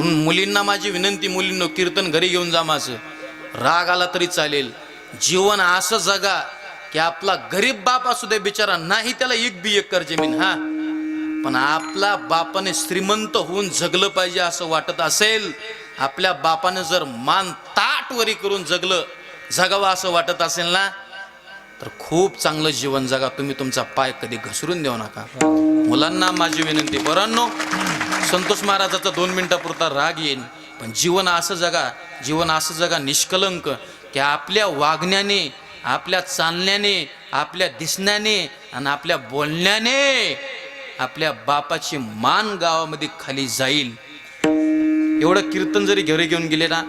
म्हणून मुलींना माझी विनंती मुलींनो कीर्तन घरी घेऊन जा माझं. राग आला तरी चालेल. जीवन असं जगा की आपला गरीब बाप असू दे बिचारा नाही त्याला एक बी एकर जमीन हा. पण आपला बापाने श्रीमंत होऊन जगलं पाहिजे असं वाटत असेल आपल्या बापाने जर मान ताट वरी करून जगलं जगावं असं वाटत असेल ना तर खूप चांगलं जीवन जगा. तुम्ही तुमचा पाय कधी घसरून देऊ नका. मुलांना माझी विनंती बरांनो संतोष महाराजाचा दोन मिनिटापुरता राग येईल पण जीवन असं जगा जीवन असं जगा निष्कलंक की आपल्या वागण्याने आपल्या चालण्याने आपल्या दिसण्याने आणि आपल्या बोलण्याने आपल्या बापाची मान गावामध्ये खाली जाईल. एवढं कीर्तन जरी घरी घेऊन गेले ना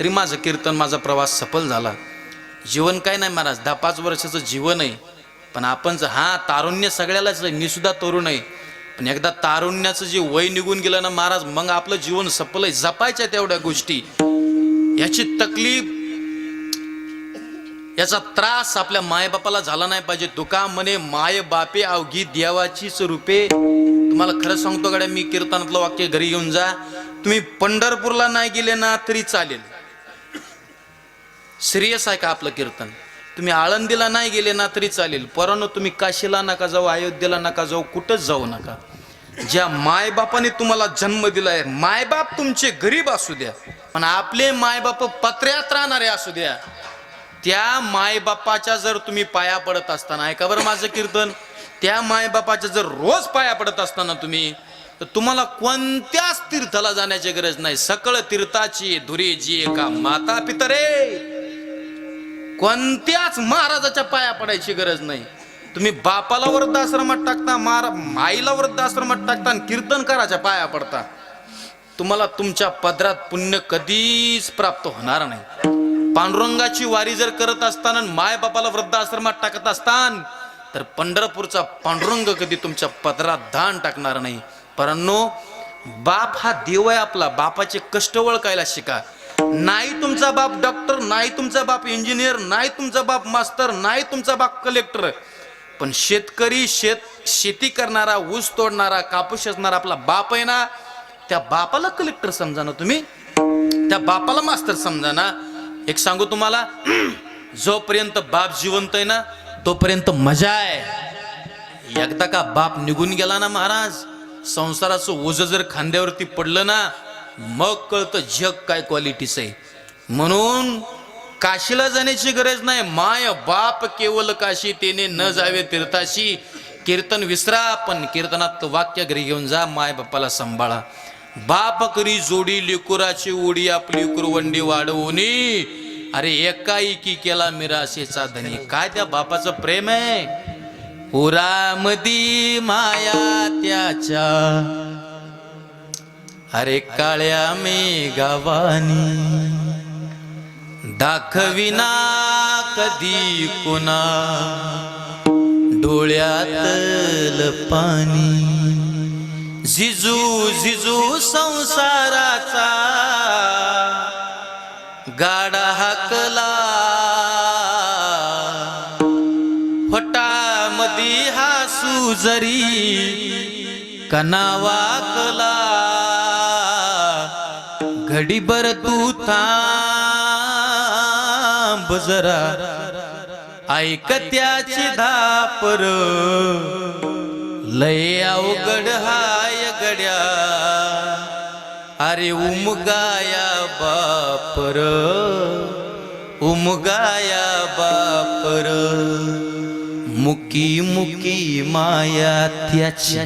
तरी माझं कीर्तन माझा प्रवास सफल झाला. जीवन काय नाही महाराज दहा पाच वर्षाचं जीवन आहे. पण आपण हा तारुण्य सगळ्यालाच आहे मी सुद्धा तरुण आहे. पण एकदा तारुण्याचं जे वय निघून गेलं ना महाराज मग आपलं जीवन सफल आहे. जपायच्या तेवढ्या गोष्टी. याची तकलीफ याचा त्रास आपल्या मायबापाला झाला नाही पाहिजे. तुका म्हणे माय बापे अवघी देवाचीच रूपे. तुम्हाला खरं सांगतो गड्या मी कीर्तनातलं वाक्य घरी घेऊन जा. तुम्ही पंढरपूरला नाही गेले ना तरी चालेल. सिरियस आहे का आपलं कीर्तन? तुम्ही आळंदीला नाही गेले ना तरी चालेल. परंतु तुम्ही काशीला नका जाऊ अयोध्येला नका जाऊ कुठंच जाऊ नका. ज्या मायबापाने तुम्हाला जन्म दिलाय मायबाप तुमचे गरीब असू द्या पण आपले मायबाप पत्र्यात राहणारे असू द्या. त्या मायबापाच्या जर तुम्ही पाया पडत असताना ऐका बरं माझं कीर्तन त्या मायबापाच्या जर रोज पाया पडत असताना तुम्ही तर तुम्हाला कोणत्याच तीर्थाला जाण्याची गरज नाही. सकळ तीर्थाची धुरी जी एका माता पितरे कोणत्याच महाराजाच्या पाया पडायची गरज नाही. तुम्ही बापाला वृद्धाश्रमात टाकता मार माईला वृद्धाश्रमात टाकता आणि कीर्तनकाराच्या पाया पडता. तुम्हाला तुमच्या पदरात पुण्य कधीच प्राप्त होणार नाही. पांडुरंगाची वारी जर करत असताना माय बापाला वृद्धाश्रमात टाकत असतान तर पंढरपूरचा पांडुरंग कधी तुमच्या पदरात धान टाकणार नाही. परंतु बाप हा देव आहे आपला. बापाचे कष्ट ओळखायला शिका. नाही तुमचा बाप डॉक्टर नाही तुमचा बाप इंजिनियर नाही तुमचा बाप मास्तर नाही तुमचा बाप कलेक्टर पण शेतकरी शेत शेती करणारा ऊस तोडणारा कापूस असणारा आपला बाप आहे ना त्या बापाला कलेक्टर समजा ना तुम्ही. त्या बापाला मास्तर समजा ना. एक सांगू तुम्हाला जोपर्यंत बाप जिवंत आहे ना तोपर्यंत मजा आहे. एकदा का बाप निघून गेला ना महाराज संसाराचं ओझ जर खांद्यावरती पडलं ना मग कळतं जग काय क्वालिटीच आहे. म्हणून काशीला जाण्याची गरज नाही. माय बाप केवळ काशी तेने न जावे तीर्थाशी. कीर्तन विसरा पण कीर्तनात वाक्य घरी घेऊन जा माय बापाला सांभाळा. बाप करी जोडी लिकुराची उडी आपली कुरवंडी वाढवणी अरे एकाएकी केला मिराशेचा धनी काय त्या बापाचं प्रेम आहे? उरामदी माया त्याच्या अरे काळ्या मेघावानी दाखविना कधी कुणा डोळ्यातल पाणी झिजू झिजू संसाराचा गाडा हाकला. फटामधी हासू जरी कनावाकला घडीभर तू थांब जरा. ऐक त्याची धापर. लय अवघड हाय गड्या. अरे उमगाया बापर. उमगाया बापर. मुकी मुकी माया त्याची.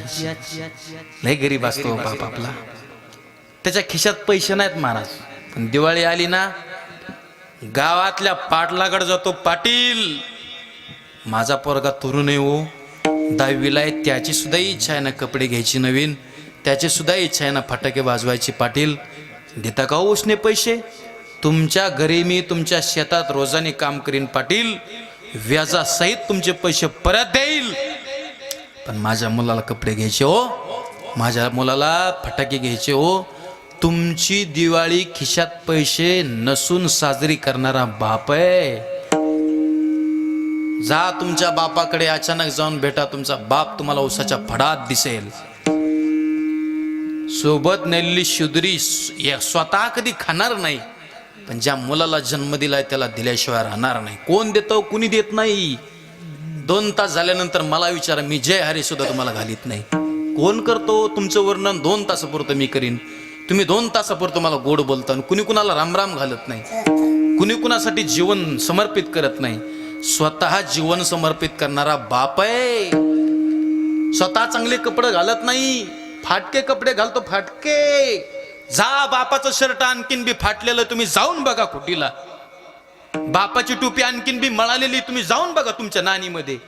लय गरीब असतो बाप आपला. त्याच्या खिशात पैसे नाहीत महाराज. पण दिवाळी आली ना गावातल्या पाटलाकडे जातो पाटील. माझा पोरगा तरुण आहे हो. दहावीला आहे त्याची सुद्धा इच्छा आहे ना कपडे घ्यायची नवीन. त्याची सुद्धा इच्छा आहे ना फटाके वाजवायची पाटील. देता का हो उसने पैसे? तुमच्या घरी मी तुमच्या शेतात रोजाने काम करीन पाटील. व्याजासहित तुमचे पैसे परत देईल. पण माझ्या मुलाला कपडे घ्यायचे हो. माझ्या मुलाला फटाके घ्यायचे हो. तुमची दिवाळी खिशात पैसे नसून साजरी करणारा बाप आहे. जा तुमच्या बापाकडे अचानक जाऊन भेटा तुमचा बाप तुम्हाला उसाच्या फडात दिसेल. सोबत नेलेली शुद्री स्वतः कधी खाणार नाही पण ज्या मुलाला जन्म दिलाय त्याला दिल्याशिवाय राहणार नाही. कोण देतो कुणी देत नाही? दोन तास झाल्यानंतर मला विचारा मी जय हरी सुद्धा तुम्हाला घालीत नाही. कोण करतो तुमचं वर्णन? दोन तासापुरतं मी करीन. तुम्ही दोन तासापुरतं तुम्हाला गोड बोलता आणि कुणी कुणाला रामराम घालत नाही. कुणी कुणासाठी जीवन समर्पित करत नाही. स्वतः जीवन समर्पित करणारा बाप आहे. स्वतः चांगले कपडे घालत नाही. फाटके कपडे घालतो फाटके. जा बापाचं शर्ट आणखीन बी फाटलेलं तुम्ही जाऊन बघा कुटीला बापाची टोपी आणखीन बी मळालेली तुम्ही जाऊन बघा तुमच्या नानीमध्ये.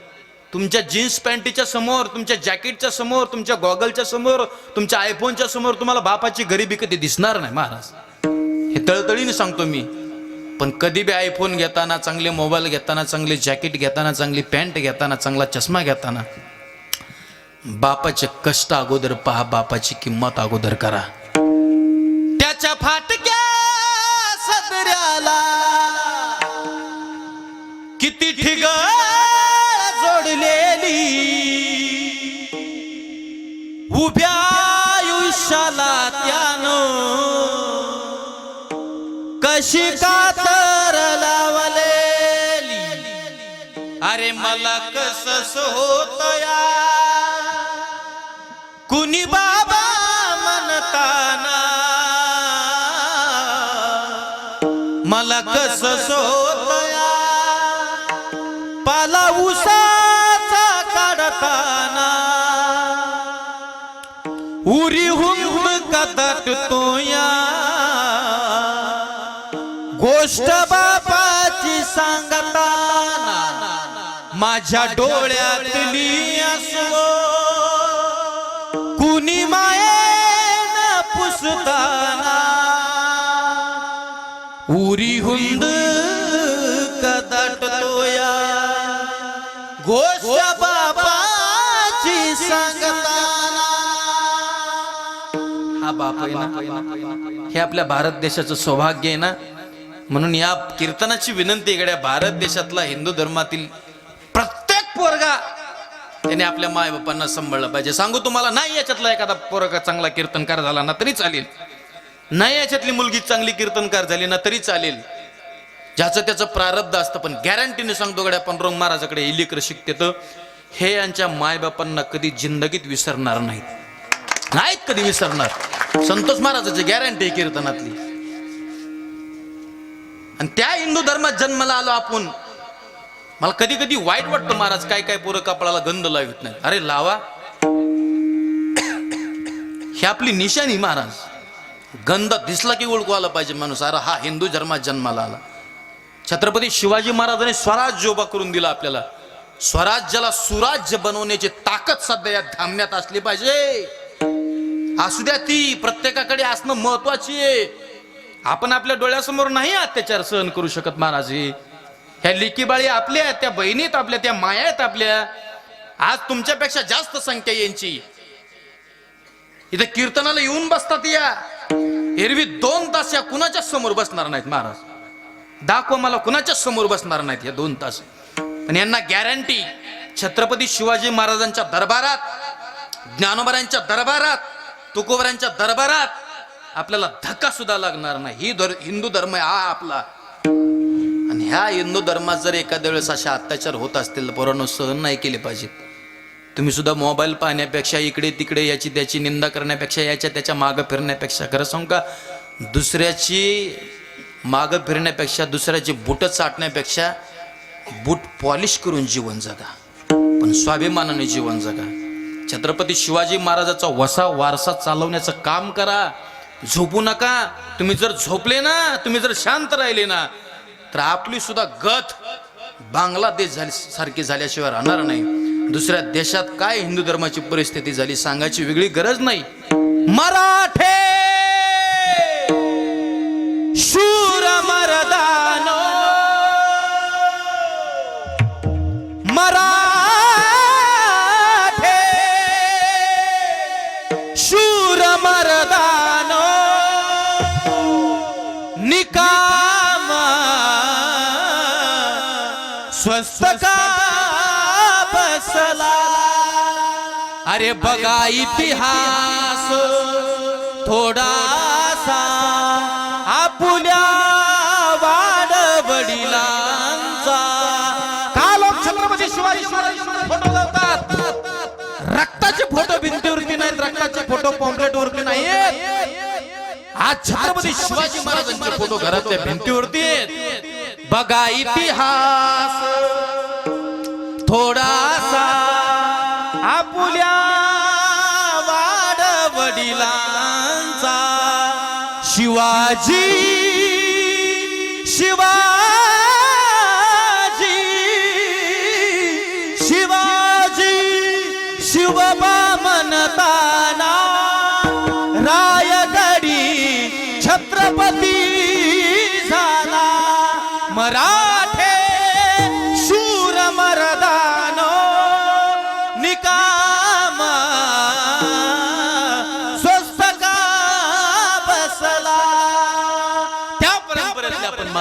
तुमच्या जीन्स पॅन्टीच्या समोर तुमच्या जॅकेटच्या समोर तुमच्या गॉगलच्या समोर तुमच्या आयफोनच्या समोर तुम्हाला बापाची गरिबी कधी दिसणार नाही महाराज. हे तळतळीने सांगतो मी. पण कधी बी आयफोन घेताना चांगले मोबाईल घेताना चांगले जॅकेट घेताना चांगली पॅन्ट घेताना चांगला चष्मा घेताना बापाचे कष्ट अगोदर पहा बापाची किंमत अगोदर करा. त्याच्या फाटक्या सदऱ्याला किती ठिकाण अशी कातर लावलेली अरे मला कसस होत या कुणी बाबा म्हणताना. मला कसस होत या पाला उसाचा काढताना. उरी हुंब कदटतो या गोष्ट बापाची सांगताना माझ्या डोळ्यातली असो कुणी मायेन पुसताना उरी हुंद कदटतो या गोष्ट बापाची सांगताना हा बाप हे आपल्या भारत देशाचं सौभाग्य आहे ना? म्हणून या कीर्तनाची विनंती इकडे भारत देशातला हिंदू धर्मातील प्रत्येक पोरगा त्याने आपल्या माय बापांना सांभाळलं पाहिजे. सांगू तुम्हाला नाही याच्यातला एखादा पोरगा चांगला कीर्तनकार झाला ना तरी चालेल. नाही याच्यातली मुलगी चांगली कीर्तनकार झाली ना तरी चालेल. ज्याचं त्याचं प्रारब्ध असतं पण गॅरंटीने सांगतो गड्या पण महाराजाकडे इलिकर शिकते तर हे यांच्या मायबापांना कधी जिंदगीत विसरणार नाहीत. नाहीत कधी विसरणार. संतोष महाराजाची गॅरंटी कीर्तनातली. आणि त्या हिंदू धर्मात जन्माला आलो आपण. मला कधी कधी वाईट वाटतं महाराज काय काय पोरं कपडाला गंध लावित नाही अरे लावा. ही आपली निशाणी महाराज. गंध दिसला की ओळखू आला पाहिजे माणूस. अरे हा हिंदू धर्मात जन्माला आला. छत्रपती शिवाजी महाराजांनी स्वराज्य उभा करून दिला आपल्याला. स्वराज्याला सुराज्य बनवण्याची ताकद सध्या या धामण्यात असली पाहिजे. असू द्या ती प्रत्येकाकडे असणं महत्वाची आहे. आपण आपल्या डोळ्यासमोर नाही अत्याचार सहन करू शकत महाराज. ह्या लेकीबाळी आपल्या आहेत त्या बहिणीत आपल्या त्या माया आहेत आपल्या. आज तुमच्यापेक्षा जास्त संख्या यांची. इथं कीर्तनाला येऊन बसतात या. एरवी दोन तास या कुणाच्या समोर बसणार नाहीत महाराज? दाखवा मला कुणाच्याच समोर बसणार नाहीत या दोन तास. पण यांना गॅरंटी छत्रपती शिवाजी महाराजांच्या दरबारात ज्ञानोबरांच्या दरबारात तुकोबरांच्या दरबारात आपल्याला धक्का सुद्धा लागणार नाही. ही धर हिंदू धर्म आहे हा आपला. आणि ह्या हिंदू धर्मात जर एखाद्या वेळेस असे अत्याचार होत असतील तर पोरांनो सहन नाही केले पाहिजेत. तुम्ही सुद्धा मोबाईल पाहण्यापेक्षा इकडे तिकडे याची त्याची निंदा करण्यापेक्षा याच्या त्याच्या मागं फिरण्यापेक्षा खरं सांगू का? दुसऱ्याची मागं फिरण्यापेक्षा दुसऱ्याची बुटं चाटण्यापेक्षा बूट पॉलिश करून जीवन जगा. पण स्वाभिमानाने जीवन जगा. छत्रपती शिवाजी महाराजाचा वसा वारसा चालवण्याचं काम करा. झोपू नका. तुम्ही जर झोपले ना तुम्ही जर शांत राहिले ना तर आपली सुद्धा गत बांगलादेश झाली सारखी झाल्याशिवाय राहणार नाही. दुसऱ्या देशात काय हिंदू धर्माची परिस्थिती झाली सांगायची वेगळी गरज नाही. मराठे! स्वस्त का बसला अरे बघा इतिहास थोडासा आपुल्या वाड वडिलांचा का लोक छत्रपती शिवाजी फोटो लावतात रक्ताचे फोटो भिंतीवरती नाहीत रक्ताचे फोटो पॉम्पलेट वरती नाहीत आज छत्रपती शिवाजी महाराजांचे फोटो घरातल्या भिंतीवरती आहेत बघा इतिहास. थोडासा आपुल्या वाड वडिलांचा शिवाजी शिवाजी.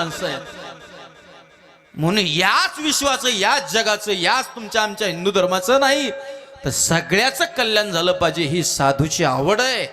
माणसं आहेत. म्हणून याच विश्वाचं याच जगाचं याच तुमच्या आमच्या हिंदू धर्माचं नाही तर सगळ्याचं कल्याण झालं पाहिजे ही साधूची आवड आहे.